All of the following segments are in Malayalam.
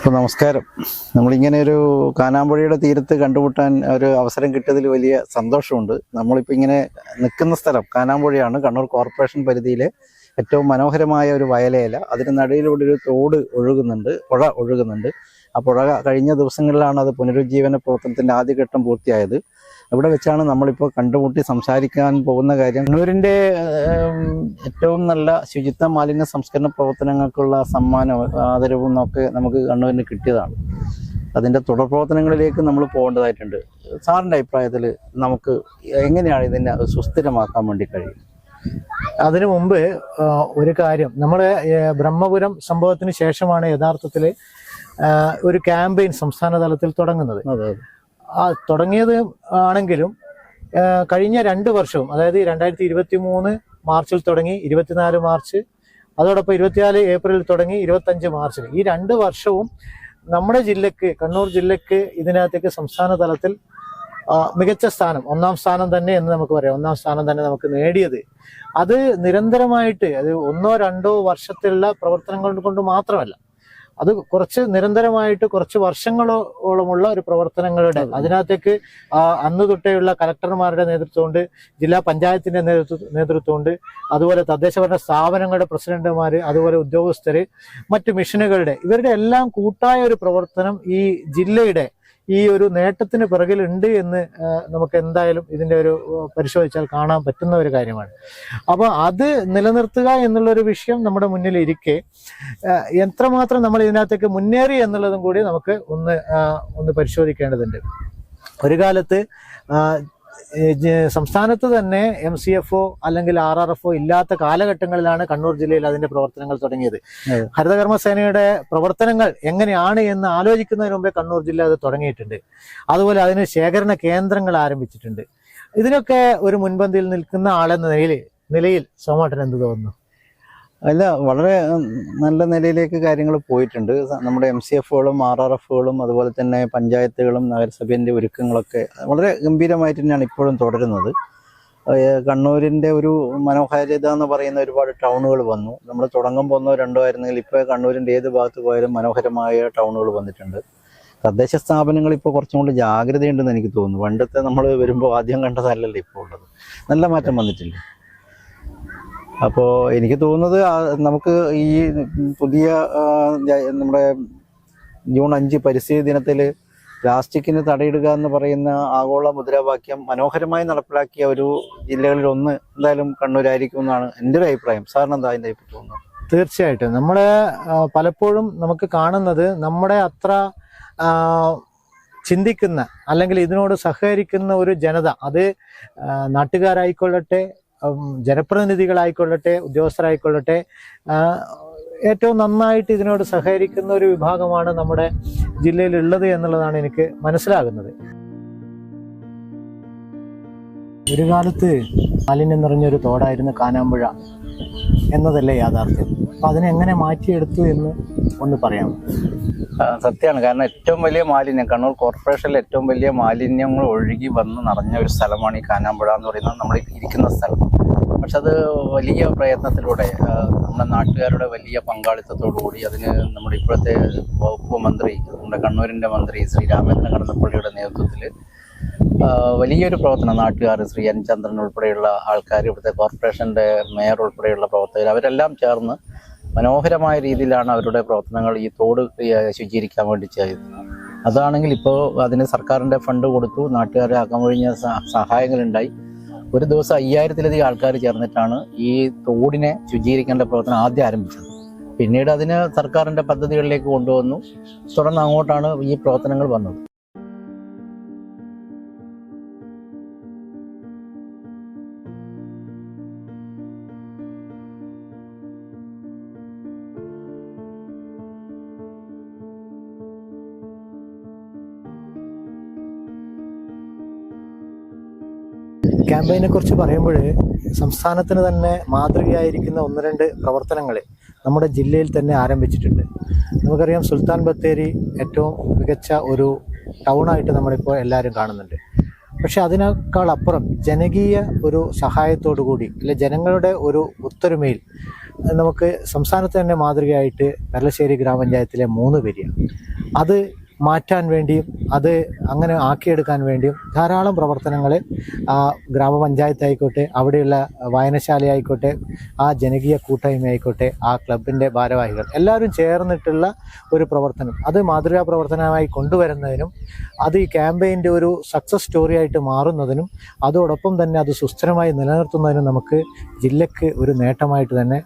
അപ്പോൾ നമസ്കാരം. നമ്മളിങ്ങനെ ഒരു കാനാമ്പുഴയുടെ തീരത്ത് കണ്ടുമുട്ടാൻ ഒരു അവസരം കിട്ടിയതിൽ വലിയ സന്തോഷമുണ്ട്. നമ്മളിപ്പോൾ ഇങ്ങനെ നിൽക്കുന്ന സ്ഥലം കാനാമ്പുഴയാണ്. കണ്ണൂർ കോർപ്പറേഷൻ പരിധിയിലെ ഏറ്റവും മനോഹരമായ ഒരു വയലേല. അതിന് നടുവിലൂടെ ഒരു തോട് ഒഴുകുന്നുണ്ട് പുഴ ഒഴുകുന്നുണ്ട്. ആ പുഴ കഴിഞ്ഞ ദിവസങ്ങളിലാണ് അത് പുനരുജ്ജീവന പ്രവർത്തനത്തിന്റെ ആദ്യഘട്ടം പൂർത്തിയായത്. അവിടെ വെച്ചാണ് നമ്മളിപ്പോൾ കണ്ടുമുട്ടി സംസാരിക്കാൻ പോകുന്ന കാര്യം. കണ്ണൂരിന്റെ ഏറ്റവും നല്ല ശുചിത്വ മാലിന്യ സംസ്കരണ പ്രവർത്തനങ്ങൾക്കുള്ള സമ്മാനവും ആദരവും ഒക്കെ നമുക്ക് കണ്ണൂരിന് കിട്ടിയതാണ്. അതിന്റെ തുടർ പ്രവർത്തനങ്ങളിലേക്ക് നമ്മൾ പോകേണ്ടതായിട്ടുണ്ട്. സാറിന്റെ അഭിപ്രായത്തിൽ നമുക്ക് എങ്ങനെയാണ് ഇതിനെ സുസ്ഥിരമാക്കാൻ വേണ്ടി കഴിയും? അതിനു മുമ്പ് ഒരു കാര്യം. നമ്മുടെ ബ്രഹ്മപുരം സംഭവത്തിന് ശേഷമാണ് യഥാർത്ഥത്തിൽ ഒരു ക്യാമ്പയിൻ സംസ്ഥാന തലത്തിൽ തുടങ്ങുന്നത്. അതെ. ആ തുടങ്ങിയത് ആണെങ്കിലും കഴിഞ്ഞ രണ്ട് വർഷവും അതായത് രണ്ടായിരത്തി ഇരുപത്തി മൂന്ന് മാർച്ചിൽ തുടങ്ങി ഇരുപത്തിനാല് മാർച്ച് അതോടൊപ്പം ഇരുപത്തിനാല് ഏപ്രിൽ തുടങ്ങി ഇരുപത്തഞ്ച് മാർച്ചിൽ. ഈ രണ്ട് വർഷവും നമ്മുടെ ജില്ലക്ക് കണ്ണൂർ ജില്ലക്ക് ഇതിനകത്തേക്ക് സംസ്ഥാന തലത്തിൽ മികച്ച സ്ഥാനം ഒന്നാം സ്ഥാനം തന്നെ എന്ന് നമുക്ക് പറയാം. ഒന്നാം സ്ഥാനം തന്നെ നമുക്ക് നേടിയത്. അത് നിരന്തരമായിട്ട് അത് ഒന്നോ രണ്ടോ വർഷത്തിലുള്ള പ്രവർത്തനങ്ങൾ കൊണ്ട് മാത്രമല്ല അത് കുറച്ച് നിരന്തരമായിട്ട് കുറച്ച് വർഷങ്ങളോളമുള്ള ഒരു പ്രവർത്തനങ്ങളുടെ അതിനകത്തേക്ക് അന്ന് തൊട്ടേയുള്ള കലക്ടർമാരുടെ നേതൃത്വമുണ്ട് ജില്ലാ പഞ്ചായത്തിന്റെ നേതൃത്വ നേതൃത്വമുണ്ട് അതുപോലെ തദ്ദേശഭരണ സ്ഥാപനങ്ങളുടെ പ്രസിഡന്റുമാർ അതുപോലെ ഉദ്യോഗസ്ഥര് മറ്റു മിഷനുകളുടെ ഇവരുടെ എല്ലാം കൂട്ടായ ഒരു പ്രവർത്തനം ഈ ജില്ലയുടെ ഈ ഒരു നേട്ടത്തിന് പിറകിലുണ്ട് എന്ന് നമുക്ക് എന്തായാലും ഇതിന്റെ ഒരു പരിശോധിച്ചാൽ കാണാൻ പറ്റുന്ന ഒരു കാര്യമാണ്. അപ്പോൾ അത് നിലനിർത്തുക എന്നുള്ളൊരു വിഷയം നമ്മുടെ മുന്നിൽ ഇരിക്കെ എത്രമാത്രം നമ്മൾ ഇതിനകത്തേക്ക് മുന്നേറി എന്നുള്ളതും കൂടി നമുക്ക് ഒന്ന് ഒന്ന് പരിശോധിക്കേണ്ടതുണ്ട്. ഒരു കാലത്ത് സംസ്ഥാനത്ത് തന്നെ എം സി എഫ് ഒ അല്ലെങ്കിൽ ആർ ആർ എഫ് ഒ ഇല്ലാത്ത കാലഘട്ടങ്ങളിലാണ് കണ്ണൂർ ജില്ലയിൽ അതിന്റെ പ്രവർത്തനങ്ങൾ തുടങ്ങിയത്. ഹരിതകർമ്മസേനയുടെ പ്രവർത്തനങ്ങൾ എങ്ങനെയാണ് എന്ന് ആലോചിക്കുന്നതിന് മുമ്പേ കണ്ണൂർ ജില്ല അത് തുടങ്ങിയിട്ടുണ്ട്. അതുപോലെ അതിന് ശേഖരണ കേന്ദ്രങ്ങൾ ആരംഭിച്ചിട്ടുണ്ട്. ഇതിനൊക്കെ ഒരു മുൻപന്തിയിൽ നിൽക്കുന്ന ആളെന്ന നിലയിൽ നിലയിൽ സോമാട്ടൻ എന്ത് തോന്നുന്നു? അല്ല വളരെ നല്ല നിലയിലേക്ക് കാര്യങ്ങൾ പോയിട്ടുണ്ട്. നമ്മുടെ എം സി എഫുകളും ആർ ആർ എഫുകളും അതുപോലെ തന്നെ പഞ്ചായത്തുകളും നഗരസഭേന്റെ ഒരുക്കങ്ങളൊക്കെ വളരെ ഗംഭീരമായിട്ട് തന്നെയാണ് ഇപ്പോഴും തുടരുന്നത്. കണ്ണൂരിന്റെ ഒരു മനോഹാരിത എന്ന് പറയുന്ന ഒരുപാട് ടൗണുകൾ വന്നു. നമ്മൾ തുടങ്ങുമ്പോൾ ഒന്നോ രണ്ടോ ആയിരുന്നെങ്കിൽ ഇപ്പോൾ കണ്ണൂരിന്റെ ഏത് ഭാഗത്ത് പോയാലും മനോഹരമായ ടൗണുകൾ വന്നിട്ടുണ്ട്. തദ്ദേശ സ്ഥാപനങ്ങൾ ഇപ്പോൾ കുറച്ചും കൂടി ജാഗ്രതയുണ്ടെന്ന് എനിക്ക് തോന്നുന്നു. പണ്ടത്തെ നമ്മൾ വരുമ്പോൾ ആദ്യം കണ്ടതല്ലല്ലോ ഇപ്പോൾ ഉള്ളത്. നല്ല മാറ്റം വന്നിട്ടില്ല? അപ്പോൾ എനിക്ക് തോന്നുന്നത് നമുക്ക് ഈ പുതിയ നമ്മുടെ ജൂൺ അഞ്ച് പരിസ്ഥിതി ദിനത്തിൽ പ്ലാസ്റ്റിക്കിന് തടയിടുക എന്ന് പറയുന്ന ആഗോള മുദ്രാവാക്യം മനോഹരമായി നടപ്പിലാക്കിയ ഒരു ജില്ലകളിൽ ഒന്ന് എന്തായാലും കണ്ണൂരായിരിക്കും എന്നാണ് എന്റെ ഒരു അഭിപ്രായം. സാറിന് എന്താ അതിന്റെ അഭിപ്രായം തോന്നുന്നത്? തീർച്ചയായിട്ടും. നമ്മൾ പലപ്പോഴും നമുക്ക് കാണുന്നത് നമ്മുടെ അത്ര ചിന്തിക്കുന്ന അല്ലെങ്കിൽ ഇതിനോട് സഹകരിക്കുന്ന ഒരു ജനത അത് നാട്ടുകാരായിക്കൊള്ളട്ടെ ജനപ്രതിനിധികളായിക്കൊള്ളട്ടെ ഉദ്യോഗസ്ഥരായിക്കൊള്ളട്ടെ ഏറ്റവും നന്നായിട്ട് ഇതിനോട് സഹകരിക്കുന്ന ഒരു വിഭാഗമാണ് നമ്മുടെ ജില്ലയിൽ ഉള്ളത് എന്നുള്ളതാണ് എനിക്ക് മനസ്സിലാകുന്നത്. ഒരു കാലത്ത് മാലിന്യം നിറഞ്ഞൊരു തോടായിരുന്നു കാനാമ്പുഴ എന്നതല്ലേ യാഥാർത്ഥ്യം. അപ്പം അതിനെങ്ങനെ മാറ്റിയെടുത്തു എന്ന് ഒന്ന് പറയാമോ? സത്യമാണ്. കാരണം ഏറ്റവും വലിയ മാലിന്യം കണ്ണൂർ കോർപ്പറേഷനിൽ ഏറ്റവും വലിയ മാലിന്യങ്ങൾ ഒഴുകി വന്ന് നിറഞ്ഞ ഒരു സ്ഥലമാണ് ഈ കാനാമ്പുഴ എന്ന് പറയുന്നത്. നമ്മൾ ഇരിക്കുന്ന സ്ഥലം. പക്ഷെ അത് വലിയ പ്രയത്നത്തിലൂടെ നമ്മുടെ നാട്ടുകാരുടെ വലിയ പങ്കാളിത്തത്തോടു കൂടി അതിന് നമ്മുടെ ഇപ്പോഴത്തെ വകുപ്പ് മന്ത്രി നമ്മുടെ കണ്ണൂരിന്റെ മന്ത്രി ശ്രീ രാമേന്ദ്രൻ കടന്നപ്പള്ളിയുടെ നേതൃത്വത്തിൽ വലിയൊരു പ്രവർത്തനം നാട്ടുകാർ ശ്രീ എൻ ചന്ദ്രൻ ഉൾപ്പെടെയുള്ള ആൾക്കാർ ഇവിടുത്തെ കോർപ്പറേഷന്റെ മേയർ ഉൾപ്പെടെയുള്ള പ്രവർത്തകർ അവരെല്ലാം ചേർന്ന് മനോഹരമായ രീതിയിലാണ് അവരുടെ പ്രവർത്തനങ്ങൾ ഈ തോട് ശുചീകരിക്കാൻ വേണ്ടി ചെയ്തത്. അതാണെങ്കിൽ ഇപ്പോൾ അതിന് സർക്കാരിന്റെ ഫണ്ട് കൊടുത്തു നാട്ടുകാരെ അകമൊഴിഞ്ഞ സഹായങ്ങളുണ്ടായി. ഒരു ദിവസം അയ്യായിരത്തിലധികം ആൾക്കാർ ചേർന്നിട്ടാണ് ഈ തോടിനെ ശുചീകരിക്കേണ്ട പ്രവർത്തനം ആദ്യം ആരംഭിച്ചത്. പിന്നീട് അതിന് സർക്കാരിന്റെ പദ്ധതികളിലേക്ക് കൊണ്ടുവന്നു. തുടർന്ന് അങ്ങോട്ടാണ് ഈ പ്രവർത്തനങ്ങൾ വന്നത്. ക്യാമ്പയിനെ കുറിച്ച് പറയുമ്പോൾ സംസ്ഥാനത്തിന് തന്നെ മാതൃകയായിരിക്കുന്ന ഒന്ന് രണ്ട് പ്രവർത്തനങ്ങൾ നമ്മുടെ ജില്ലയിൽ തന്നെ ആരംഭിച്ചിട്ടുണ്ട്. നമുക്കറിയാം സുൽത്താൻ ബത്തേരി ഏറ്റവും മികച്ച ഒരു ടൗണായിട്ട് നമ്മളിപ്പോൾ എല്ലാവരും കാണുന്നുണ്ട്. പക്ഷേ അതിനേക്കാൾ അപ്പുറം ജനകീയ ഒരു സഹായത്തോടു കൂടി അല്ലെ ജനങ്ങളുടെ ഒരു ഒത്തൊരുമയിൽ നമുക്ക് സംസ്ഥാനത്ത് തന്നെ മാതൃകയായിട്ട് പെരളശ്ശേരി ഗ്രാമപഞ്ചായത്തിലെ മൂന്ന് പേര്. അത് മാറ്റാൻ വേണ്ടിയും അത് അങ്ങനെ ആക്കിയെടുക്കാൻ വേണ്ടിയും ധാരാളം പ്രവർത്തനങ്ങൾ ആ ഗ്രാമപഞ്ചായത്ത് ആയിക്കോട്ടെ അവിടെയുള്ള വായനശാല ആയിക്കോട്ടെ ആ ജനകീയ കൂട്ടായ്മ ആയിക്കോട്ടെ ആ ക്ലബിന്റെ ഭാരവാഹികൾ എല്ലാവരും ചേർന്നിട്ടുള്ള ഒരു പ്രവർത്തനം. അത് മാതൃകാ പ്രവർത്തനമായി കൊണ്ടുവരുന്നതിനും അത് ഈ ക്യാമ്പയിന്റെ ഒരു സക്സസ് സ്റ്റോറി ആയിട്ട് മാറുന്നതിനും അതോടൊപ്പം തന്നെ അത് സുസ്ഥിരമായി നിലനിർത്തുന്നതിനും നമുക്ക് ജില്ലയ്ക്ക് ഒരു നേട്ടമായിട്ട് തന്നെ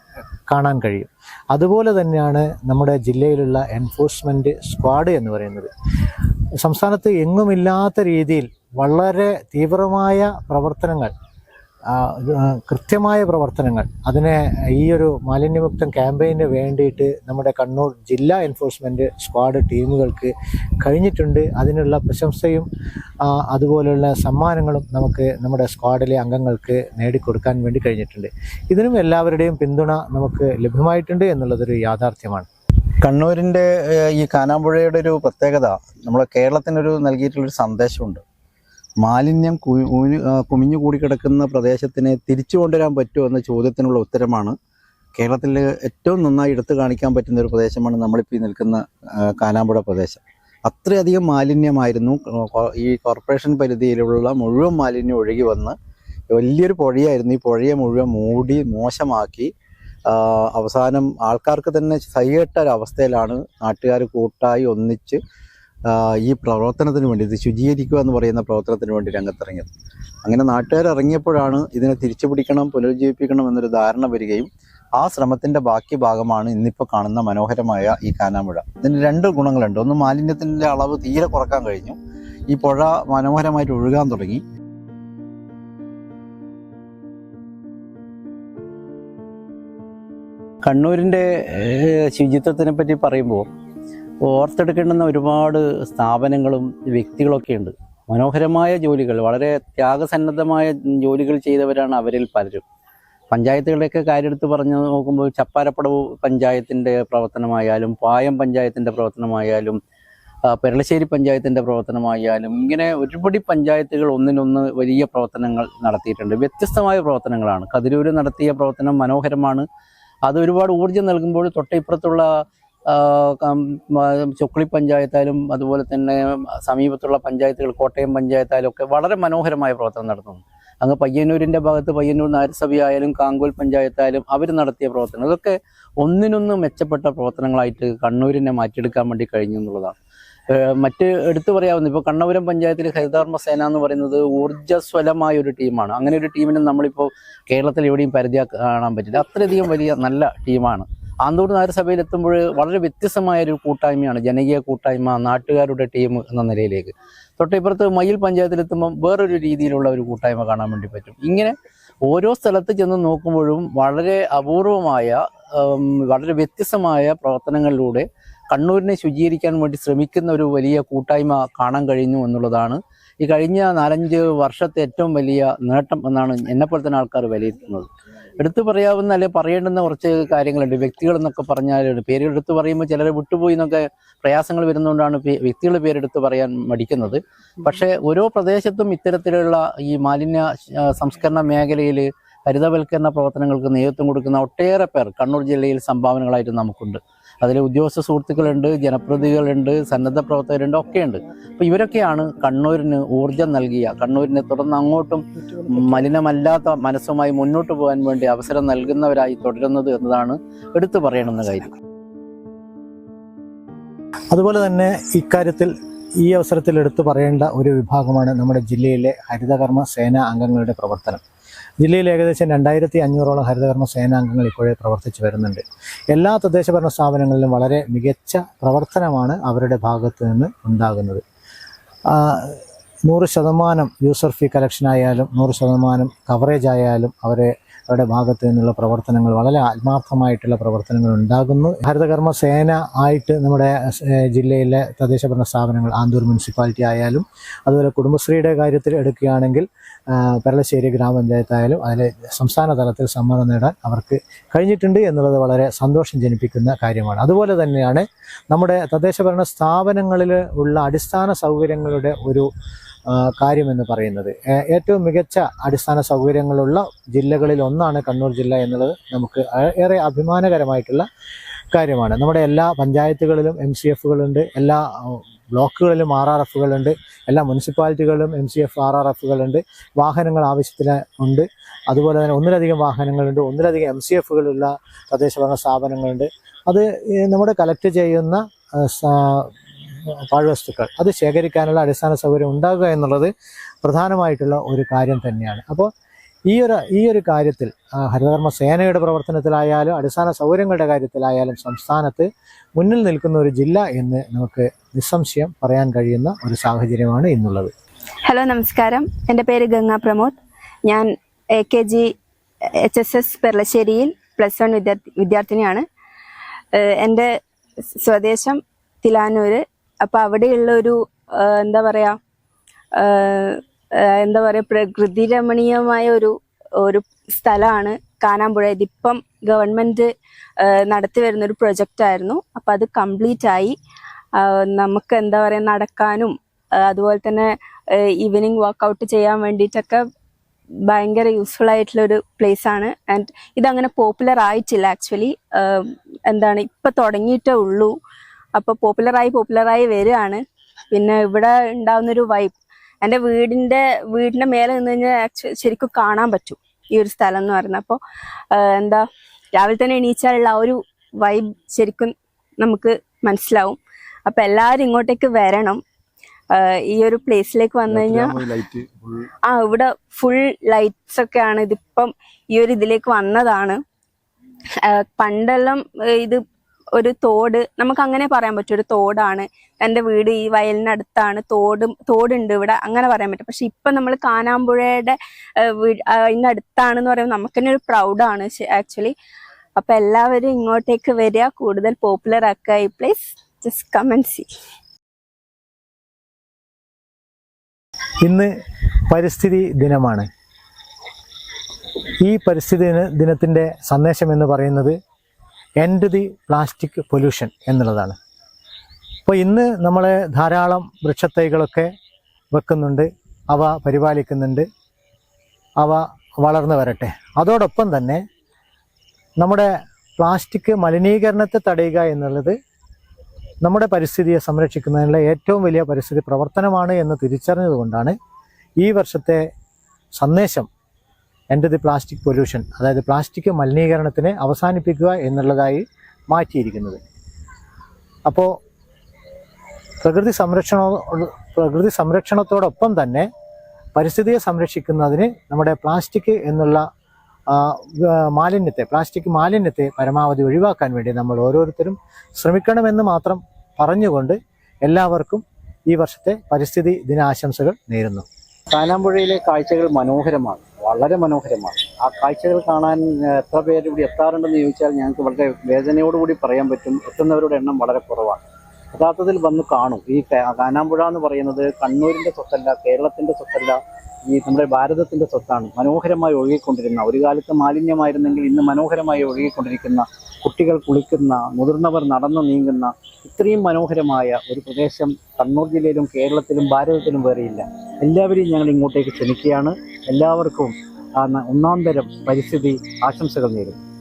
കാണാൻ കഴിയും. അതുപോലെ തന്നെയാണ് നമ്മുടെ ജില്ലയിലുള്ള എൻഫോഴ്സ്മെന്റ് സ്ക്വാഡ് എന്ന് പറയുന്നത്. സംസ്ഥാനത്ത് എങ്ങുമില്ലാത്ത രീതിയിൽ വളരെ തീവ്രമായ പ്രവർത്തനങ്ങൾ കൃത്യമായ പ്രവർത്തനങ്ങൾ. അതിനെ ഈ ഒരു മാലിന്യമുക്തം ക്യാമ്പയിന് വേണ്ടിയിട്ട് നമ്മുടെ കണ്ണൂർ ജില്ലാ എൻഫോഴ്സ്മെന്റ് സ്ക്വാഡ് ടീമുകൾക്ക് കഴിഞ്ഞിട്ടുണ്ട്. അതിനുള്ള പ്രശംസയും അതുപോലെയുള്ള സമ്മാനങ്ങളും നമുക്ക് നമ്മുടെ സ്ക്വാഡിലെ അംഗങ്ങൾക്ക് നേടിക്കൊടുക്കാൻ വേണ്ടി കഴിഞ്ഞിട്ടുണ്ട്. ഇതിനും എല്ലാവരുടെയും പിന്തുണ നമുക്ക് ലഭ്യമായിട്ടുണ്ട് എന്നുള്ളതൊരു യാഥാർത്ഥ്യമാണ്. കണ്ണൂരിന്റെ ഈ കാനാമ്പുഴയുടെ ഒരു പ്രത്യേകത നമ്മളെ കേരളത്തിനൊരു നൽകിയിട്ടുള്ളൊരു സന്ദേശമുണ്ട്. മാലിന്യം കുമിഞ്ഞു കൂടി കിടക്കുന്ന പ്രദേശത്തിനെ തിരിച്ചു കൊണ്ടുവരാൻ പറ്റുമോ എന്ന ചോദ്യത്തിനുള്ള ഉത്തരമാണ് കേരളത്തിൽ ഏറ്റവും നന്നായി എടുത്തു കാണിക്കാൻ പറ്റുന്ന ഒരു പ്രദേശമാണ് നമ്മളിപ്പോൾ ഈ നിൽക്കുന്ന കാനാമ്പുഴ പ്രദേശം. അത്രയധികം മാലിന്യമായിരുന്നു ഈ കോർപ്പറേഷൻ പരിധിയിലുള്ള മുഴുവൻ മാലിന്യം ഒഴുകി വന്ന് വലിയൊരു പുഴയായിരുന്നു. ഈ പുഴയെ മുഴുവൻ മൂടി മോശമാക്കി. അവസാനം ആൾക്കാർക്ക് തന്നെ സഹികെട്ട അവസ്ഥയിലാണ് നാട്ടുകാർ കൂട്ടായി ഒന്നിച്ച് ഈ പ്രവർത്തനത്തിന് വേണ്ടി ഇത് ശുചീകരിക്കുക എന്ന് പറയുന്ന പ്രവർത്തനത്തിന് വേണ്ടി രംഗത്തിറങ്ങിയത്. അങ്ങനെ നാട്ടുകാർ ഇറങ്ങിയപ്പോഴാണ് ഇതിനെ തിരിച്ചു പിടിക്കണം പുനരുജ്ജീവിപ്പിക്കണം എന്നൊരു ധാരണ വരികയും ആ ശ്രമത്തിന്റെ ബാക്കി ഭാഗമാണ് ഇന്നിപ്പോൾ കാണുന്ന മനോഹരമായ ഈ കാനാമ്പുഴ. ഇതിന് രണ്ട് ഗുണങ്ങളുണ്ട്. ഒന്ന് മാലിന്യത്തിന്റെ അളവ് തീരെ കുറയ്ക്കാൻ കഴിഞ്ഞു. ഈ പുഴ മനോഹരമായിട്ട് ഒഴുകാൻ തുടങ്ങി. കണ്ണൂരിന്റെ ശുചിത്വത്തിനെ പറ്റി പറയുമ്പോൾ ഓർത്തെടുക്കേണ്ടുന്ന ഒരുപാട് സ്ഥാപനങ്ങളും വ്യക്തികളൊക്കെ ഉണ്ട്. മനോഹരമായ ജോലികൾ വളരെ ത്യാഗസന്നദ്ധമായ ജോലികൾ ചെയ്തവരാണ് അവരിൽ പലരും. പഞ്ചായത്തുകളുടെയൊക്കെ കാര്യമെടുത്ത് പറഞ്ഞു നോക്കുമ്പോൾ ചപ്പാരപ്പടവ് പഞ്ചായത്തിന്റെ പ്രവർത്തനമായാലും പായം പഞ്ചായത്തിന്റെ പ്രവർത്തനമായാലും പെരളശ്ശേരി പഞ്ചായത്തിന്റെ പ്രവർത്തനമായാലും ഇങ്ങനെ ഒരുപടി പഞ്ചായത്തുകൾ ഒന്നിനൊന്ന് വലിയ പ്രവർത്തനങ്ങൾ നടത്തിയിട്ടുണ്ട്. വ്യത്യസ്തമായ പ്രവർത്തനങ്ങളാണ്. കതിരൂർ നടത്തിയ പ്രവർത്തനം മനോഹരമാണ്. അത് ഒരുപാട് ഊർജം നൽകുമ്പോൾ തൊട്ടിപ്പുറത്തുള്ള ചൊക്ലി പഞ്ചായത്തായാലും അതുപോലെ തന്നെ സമീപത്തുള്ള പഞ്ചായത്തുകൾ കോട്ടയം പഞ്ചായത്തായാലും ഒക്കെ വളരെ മനോഹരമായ പ്രവർത്തനം നടത്തുന്നു. അങ്ങ് പയ്യന്നൂരിന്റെ ഭാഗത്ത് പയ്യന്നൂർ നഗരസഭയായാലും കാങ്കോൽ പഞ്ചായത്തായാലും അവർ നടത്തിയ പ്രവർത്തനം. ഇതൊക്കെ ഒന്നിനൊന്ന് മെച്ചപ്പെട്ട പ്രവർത്തനങ്ങളായിട്ട് കണ്ണൂരിനെ മാറ്റിയെടുക്കാൻ വേണ്ടി കഴിഞ്ഞു എന്നുള്ളതാണ്. മറ്റ് എടുത്തു പറയാവുന്ന ഇപ്പോൾ കണ്ണപുരം പഞ്ചായത്തിൽ ഹരിതകർമ്മ സേന എന്ന് പറയുന്നത് ഊർജസ്വലമായ ഒരു ടീമാണ്. അങ്ങനെ ഒരു ടീമിനെ നമ്മളിപ്പോൾ കേരളത്തിൽ എവിടെയും പരിധി കാണാൻ പറ്റില്ല. അത്രയധികം വലിയ നല്ല ടീമാണ്. ആന്തൂർ നഗരസഭയിൽ എത്തുമ്പോൾ വളരെ വ്യത്യസ്തമായ ഒരു കൂട്ടായ്മയാണ് ജനകീയ കൂട്ടായ്മ നാട്ടുകാരുടെ ടീം എന്ന നിലയിലേക്ക്. തൊട്ടിപ്പുറത്ത് മയിൽ പഞ്ചായത്തിലെത്തുമ്പം വേറൊരു രീതിയിലുള്ള ഒരു കൂട്ടായ്മ കാണാൻ വേണ്ടി പറ്റും. ഇങ്ങനെ ഓരോ സ്ഥലത്ത് ചെന്ന് നോക്കുമ്പോഴും വളരെ അപൂർവമായ വളരെ വ്യത്യസ്തമായ പ്രവർത്തനങ്ങളിലൂടെ കണ്ണൂരിനെ ശുചീകരിക്കാൻ വേണ്ടി ശ്രമിക്കുന്ന ഒരു വലിയ കൂട്ടായ്മ കാണാൻ കഴിഞ്ഞു എന്നുള്ളതാണ് ഈ കഴിഞ്ഞ നാലഞ്ച് വർഷത്തെ ഏറ്റവും വലിയ നേട്ടം എന്നാണ് എന്നെപ്പോലെ തന്നെ ആൾക്കാർ വിലയിരുത്തുന്നത്. എടുത്തു പറയാവുന്ന അല്ലെ പറയേണ്ടുന്ന കുറച്ച് കാര്യങ്ങളുണ്ട്. വ്യക്തികൾ എന്നൊക്കെ പറഞ്ഞാൽ പേരുകൾ എടുത്ത് പറയുമ്പോൾ ചിലരെ വിട്ടുപോയി എന്നൊക്കെ പ്രയാസങ്ങൾ വരുന്നതുകൊണ്ടാണ് വ്യക്തികളുടെ പേരെടുത്ത് പറയാൻ മടിക്കുന്നത്. പക്ഷേ ഓരോ പ്രദേശത്തും ഇത്തരത്തിലുള്ള ഈ മാലിന്യ സംസ്കരണ മേഖലയിൽ ഹരിതവൽക്കരണ പ്രവർത്തനങ്ങൾക്ക് നേതൃത്വം കൊടുക്കുന്ന ഒട്ടേറെ പേർ കണ്ണൂർ ജില്ലയിൽ സംഭാവനകളായിട്ട് നമുക്കുണ്ട്. അതിൽ ഉദ്യോഗസ്ഥ സുഹൃത്തുക്കളുണ്ട് ജനപ്രതിനിധികളുണ്ട് സന്നദ്ധ പ്രവർത്തകരുണ്ട് ഒക്കെയുണ്ട്. അപ്പോൾ ഇവരൊക്കെയാണ് കണ്ണൂരിന് ഊർജം നൽകിയ കണ്ണൂരിനെ തുടർന്ന് അങ്ങോട്ടും മലിനമല്ലാത്ത മനസ്സുമായി മുന്നോട്ട് പോകാൻ വേണ്ടി അവസരം നൽകുന്നവരായി തുടരുന്നത് എന്നതാണ് എടുത്തു പറയണമെന്ന കാര്യം. അതുപോലെ തന്നെ ഇക്കാര്യത്തിൽ ഈ അവസരത്തിൽ എടുത്തു പറയേണ്ട ഒരു വിഭാഗമാണ് നമ്മുടെ ജില്ലയിലെ ഹരിതകർമ്മ സേനാ അംഗങ്ങളുടെ പ്രവർത്തനം. ജില്ലയിൽ ഏകദേശം രണ്ടായിരത്തി അഞ്ഞൂറോളം ഹരിതകർമ്മ സേനാംഗങ്ങൾ ഇപ്പോഴേ പ്രവർത്തിച്ചു വരുന്നുണ്ട്. എല്ലാ തദ്ദേശഭരണ സ്ഥാപനങ്ങളിലും വളരെ മികച്ച പ്രവർത്തനമാണ് അവരുടെ ഭാഗത്ത് നിന്ന് ഉണ്ടാകുന്നത്. നൂറ് ശതമാനം യൂസർ ഫീ കളക്ഷൻ ആയാലും നൂറ് ശതമാനം കവറേജ് ആയാലും അവരെ അവരുടെ ഭാഗത്ത് നിന്നുള്ള പ്രവർത്തനങ്ങൾ വളരെ ആത്മാർത്ഥമായിട്ടുള്ള പ്രവർത്തനങ്ങൾ ഉണ്ടാകുന്നു. ഹരിതകർമ്മ സേന ആയിട്ട് നമ്മുടെ ജില്ലയിലെ തദ്ദേശ ഭരണ സ്ഥാപനങ്ങൾ ആന്തൂർ മുനിസിപ്പാലിറ്റി ആയാലും അതുപോലെ കുടുംബശ്രീയുടെ കാര്യത്തിൽ എടുക്കുകയാണെങ്കിൽ പെരളശ്ശേരി ഗ്രാമപഞ്ചായത്ത് ആയാലും അതിൽ സംസ്ഥാന തലത്തിൽ സമ്മാനം നേടാൻ അവർക്ക് കഴിഞ്ഞിട്ടുണ്ട് എന്നുള്ളത് വളരെ സന്തോഷം ജനിപ്പിക്കുന്ന കാര്യമാണ്. അതുപോലെ തന്നെയാണ് നമ്മുടെ തദ്ദേശ ഭരണ സ്ഥാപനങ്ങളിൽ ഉള്ള അടിസ്ഥാന സൗകര്യങ്ങളുടെ ഒരു കാര്യമെന്ന് പറയുന്നത്. ഏറ്റവും മികച്ച അടിസ്ഥാന സൗകര്യങ്ങളുള്ള ജില്ലകളിൽ ഒന്നാണ് കണ്ണൂർ ജില്ല എന്നുള്ളത് നമുക്ക് ഏറെ അഭിമാനകരമായിട്ടുള്ള കാര്യമാണ്. നമ്മുടെ എല്ലാ പഞ്ചായത്തുകളിലും എം സി എഫുകളുണ്ട് എല്ലാ ബ്ലോക്കുകളിലും ആർ ആർ എഫുകളുണ്ട് എല്ലാ മുനിസിപ്പാലിറ്റികളിലും M C F R R എഫുകളുണ്ട് വാഹനങ്ങൾ ആവശ്യത്തിന് ഉണ്ട്. അതുപോലെ തന്നെ ഒന്നിലധികം വാഹനങ്ങളുണ്ട് ഒന്നിലധികം എം സി എഫുകളുള്ള തദ്ദേശഭരണ സ്ഥാപനങ്ങളുണ്ട്. അത് നമ്മുടെ കളക്ട് ചെയ്യുന്ന പാഴ്വസ്തുക്കൾ. അത് ശേഖരിക്കാനുള്ള അടിസ്ഥാന സൗകര്യം ഉണ്ടാകുക എന്നുള്ളത് പ്രധാനമായിട്ടുള്ള ഒരു കാര്യം തന്നെയാണ്. അപ്പോൾ ഈ ഒരു ഈ ഒരു കാര്യത്തിൽ ഹരിതകർമ്മ സേനയുടെ പ്രവർത്തനത്തിലായാലും അടിസ്ഥാന സൗകര്യങ്ങളുടെ കാര്യത്തിലായാലും സംസ്ഥാനത്ത് മുന്നിൽ നിൽക്കുന്ന ഒരു ജില്ല എന്ന് നമുക്ക് നിസ്സംശയം പറയാൻ കഴിയുന്ന ഒരു സാഹചര്യമാണ് ഇന്നുള്ളത്. ഹലോ നമസ്കാരം. എന്റെ പേര് ഗംഗ പ്രമോദ്. ഞാൻ A K G H S S പെർളശ്ശേരിയിൽ plus one വിദ്യാർത്ഥി വിദ്യാർത്ഥിനിയാണ്. എന്റെ സ്വദേശം തിലാനൂര് അപ്പോൾ അവിടെയുള്ള ഒരു എന്താ ഏഹ് എന്താ പറയുക പ്രകൃതി രമണീയമായ ഒരു ഒരു സ്ഥലമാണ് കാനാമ്പുഴ. ഇതിപ്പം ഗവൺമെന്റ് നടത്തി വരുന്ന ഒരു പ്രൊജക്റ്റ് ആയിരുന്നു. അപ്പം അത് കംപ്ലീറ്റ് ആയി. നമുക്ക് എന്താ പറയുക നടക്കാനും അതുപോലെ തന്നെ ഈവനിങ് വർക്കൗട്ട് ചെയ്യാൻ വേണ്ടിയിട്ടൊക്കെ ഭയങ്കര യൂസ്ഫുൾ ആയിട്ടുള്ള ഒരു പ്ലേസ് ആണ്. ആൻഡ് ഇതങ്ങനെ പോപ്പുലർ ആയിട്ടില്ല ആക്ച്വലി. എന്താണ് ഇപ്പൊ തുടങ്ങിയിട്ടേ ഉള്ളൂ. അപ്പൊ പോപ്പുലറായി പോപ്പുലറായി വരികയാണ്. പിന്നെ ഇവിടെ ഉണ്ടാവുന്നൊരു വൈബ് എന്റെ വീടിന്റെ വീടിന്റെ മേലെ നിന്ന് കഴിഞ്ഞാൽ ആക്ച്വലി ശരിക്കും കാണാൻ പറ്റും ഈ ഒരു സ്ഥലം എന്ന് പറയുന്നത്. അപ്പോൾ എന്താ രാവിലെ തന്നെ എണീച്ചാലുള്ള ആ ഒരു വൈബ് ശരിക്കും നമുക്ക് മനസ്സിലാവും. അപ്പൊ എല്ലാവരും ഇങ്ങോട്ടേക്ക് വരണം. ഈ ഒരു പ്ലേസിലേക്ക് വന്നു കഴിഞ്ഞാൽ ആ ഇവിടെ ഫുൾ ലൈറ്റ്സ് ഒക്കെയാണ് ഇതിപ്പം ഈ ഒരു ഇതിലേക്ക് വന്നതാണ്. പണ്ടെല്ലാം ഇത് ഒരു തോട് നമുക്ക് അങ്ങനെ പറയാൻ പറ്റും ഒരു തോടാണ്. എന്റെ വീട് ഈ വയലിനടുത്താണ്. തോടും തോടുണ്ട് ഇവിടെ അങ്ങനെ പറയാൻ പറ്റും. പക്ഷെ ഇപ്പൊ നമ്മൾ കാനാമ്പുഴയുടെ അതിനടുത്താണെന്ന് പറയുമ്പോൾ നമുക്ക് തന്നെ ഒരു പ്രൗഡാണ് ആക്ച്വലി. അപ്പൊ എല്ലാവരും ഇങ്ങോട്ടേക്ക് വരിക. കൂടുതൽ പോപ്പുലർ ആക്കുക. ഈ പ്ലേസ് ജസ്റ്റ് കമൻസി ഇന്ന് പരിസ്ഥിതി ദിനമാണ്. ഈ പരിസ്ഥിതി ദിനത്തിന്റെ സന്ദേശം എന്ന് പറയുന്നത് എൻഡ് ദി പ്ലാസ്റ്റിക് പൊല്യൂഷൻ എന്നുള്ളതാണ്. അപ്പോൾ ഇന്ന് നമ്മൾ ധാരാളം വൃക്ഷത്തൈകളൊക്കെ വെക്കുന്നുണ്ട് അവ പരിപാലിക്കുന്നുണ്ട് അവ വളർന്നു വരട്ടെ. അതോടൊപ്പം തന്നെ നമ്മുടെ പ്ലാസ്റ്റിക് മലിനീകരണത്തെ തടയുക എന്നുള്ളത് നമ്മുടെ പരിസ്ഥിതിയെ സംരക്ഷിക്കുന്നതിനുള്ള ഏറ്റവും വലിയ പരിസ്ഥിതി പ്രവർത്തനമാണ് എന്ന് തിരിച്ചറിഞ്ഞതുകൊണ്ടാണ് ഈ വർഷത്തെ സന്ദേശം എന്റെ ദി പ്ലാസ്റ്റിക് പൊല്യൂഷൻ അതായത് പ്ലാസ്റ്റിക് മലിനീകരണത്തിനെ അവസാനിപ്പിക്കുക എന്നുള്ളതായി മാറ്റിയിരിക്കുന്നത്. അപ്പോൾ പ്രകൃതി സംരക്ഷണ പ്രകൃതി സംരക്ഷണത്തോടൊപ്പം തന്നെ പരിസ്ഥിതിയെ സംരക്ഷിക്കുന്നതിന് നമ്മുടെ പ്ലാസ്റ്റിക് എന്നുള്ള മാലിന്യത്തെ പ്ലാസ്റ്റിക് മാലിന്യത്തെ പരമാവധി ഒഴിവാക്കാൻ വേണ്ടി നമ്മൾ ഓരോരുത്തരും ശ്രമിക്കണമെന്ന് മാത്രം പറഞ്ഞുകൊണ്ട് എല്ലാവർക്കും ഈ വർഷത്തെ പരിസ്ഥിതി ദിനാശംസകൾ നേരുന്നു. കാനാമ്പുഴയിലെ കാഴ്ചകൾ മനോഹരമാണ്. വളരെ മനോഹരമാണ്. ആ കാഴ്ചകൾ കാണാൻ എത്ര പേര് ഇവിടെ എത്താറുണ്ടെന്ന് ചോദിച്ചാൽ ഞങ്ങൾക്ക് വളരെ വേദനയോടുകൂടി പറയാൻ പറ്റും. എത്തുന്നവരുടെ എണ്ണം വളരെ കുറവാണ്. യഥാർത്ഥത്തിൽ വന്ന് കാണും. ഈ കാനാമ്പുഴ എന്ന് പറയുന്നത് കണ്ണൂരിന്റെ സ്വത്തല്ല കേരളത്തിന്റെ സ്വത്തല്ല ഈ നമ്മുടെ ഭാരതത്തിന്റെ സ്വത്താണ് മനോഹരമായി ഒഴുകിക്കൊണ്ടിരുന്ന ഒരു കാലത്ത് മാലിന്യമായിരുന്നെങ്കിൽ ഇന്ന് മനോഹരമായി ഒഴുകിക്കൊണ്ടിരിക്കുന്ന കുട്ടികൾ കുളിക്കുന്ന മുതിർന്നവർ നടന്നു നീങ്ങുന്ന ഇത്രയും മനോഹരമായ ഒരു പ്രദേശം കണ്ണൂർ ജില്ലയിലും കേരളത്തിലും ഭാരതത്തിലും വേറെയില്ല. എല്ലാവരെയും ഞങ്ങൾ ഇങ്ങോട്ടേക്ക് ക്ഷണിക്കുകയാണ്. എല്ലാവർക്കും ഒന്നാം തരം പരിസ്ഥിതി ആശംസകൾ നേരുന്നു.